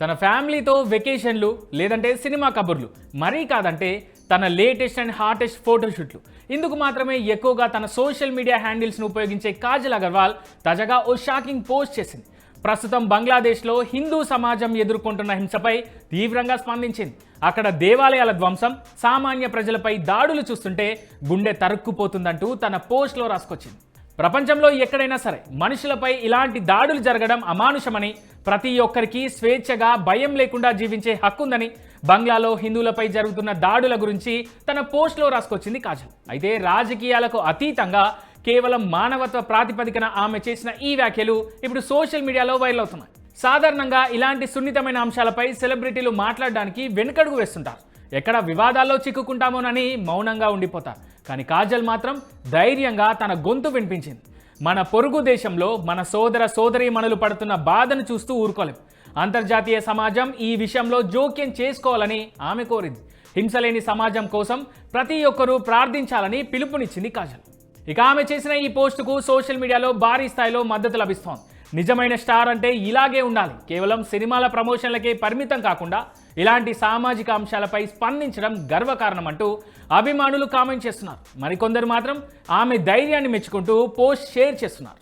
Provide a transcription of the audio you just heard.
తన ఫ్యామిలీతో వెకేషన్లు లేదంటే సినిమా కబుర్లు. మరీ కాదంటే తన లేటెస్ట్ అండ్ హాటెస్ట్ ఫోటోషూట్లు. ఇందుకు మాత్రమే ఎక్కువగా తన సోషల్ మీడియా హ్యాండిల్స్ను ఉపయోగించే కాజల్ అగర్వాల్ తాజాగా ఓ షాకింగ్ పోస్ట్ చేసింది. ప్రస్తుతం బంగ్లాదేశ్లో హిందూ సమాజం ఎదుర్కొంటున్న హింసపై తీవ్రంగా స్పందించింది. అక్కడ దేవాలయాల ధ్వంసం సామాన్య ప్రజలపై దాడులు చూస్తుంటే గుండె తరుక్కుపోతుందంటూ తన పోస్ట్లో రాసుకొచ్చింది. ప్రపంచంలో ఎక్కడైనా సరే మనుషులపై ఇలాంటి దాడులు జరగడం అమానుషమని ప్రతి ఒక్కరికి స్వేచ్ఛగా భయం లేకుండా జీవించే హక్కుందని బంగ్లాలో హిందువులపై జరుగుతున్న దాడుల గురించి తన పోస్ట్లో రాసుకొచ్చింది కాజల్. అయితే రాజకీయాలకు అతీతంగా కేవలం మానవత్వ ప్రాతిపదికన ఆమె చేసిన ఈ వ్యాఖ్యలు ఇప్పుడు సోషల్ మీడియాలో వైరల్ అవుతున్నాయి. సాధారణంగా ఇలాంటి సున్నితమైన అంశాలపై సెలబ్రిటీలు మాట్లాడడానికి వెనుకడుగు వేస్తుంటారు. ఎక్కడ వివాదాల్లో చిక్కుకుంటామోనని మౌనంగా ఉండిపోతారు. కానీ కాజల్ మాత్రం ధైర్యంగా తన గొంతు వినిపించింది. మన పొరుగు దేశంలో మన సోదర సోదరీమణులు పడుతున్న బాధను చూస్తూ ఊరుకోలేం. అంతర్జాతీయ సమాజం ఈ విషయంలో జోక్యం చేసుకోవాలని ఆమె కోరింది. హింసలేని సమాజం కోసం ప్రతి ఒక్కరూ ప్రార్థించాలని పిలుపునిచ్చింది కాజల్. ఇక ఆమె చేసిన ఈ పోస్టుకు సోషల్ మీడియాలో భారీ స్థాయిలో మద్దతు లభిస్తోంది. నిజమైన స్టార్ అంటే ఇలాగే ఉండాలి. కేవలం సినిమాల ప్రమోషన్లకే పరిమితం కాకుండా ఇలాంటి సామాజిక అంశాలపై స్పందించడం గర్వకారణం అంటూ అభిమానులు కామెంట్ చేస్తున్నారు. మరికొందరు మాత్రం ఆమె ధైర్యాన్ని మెచ్చుకుంటూ పోస్ట్ షేర్ చేస్తున్నారు.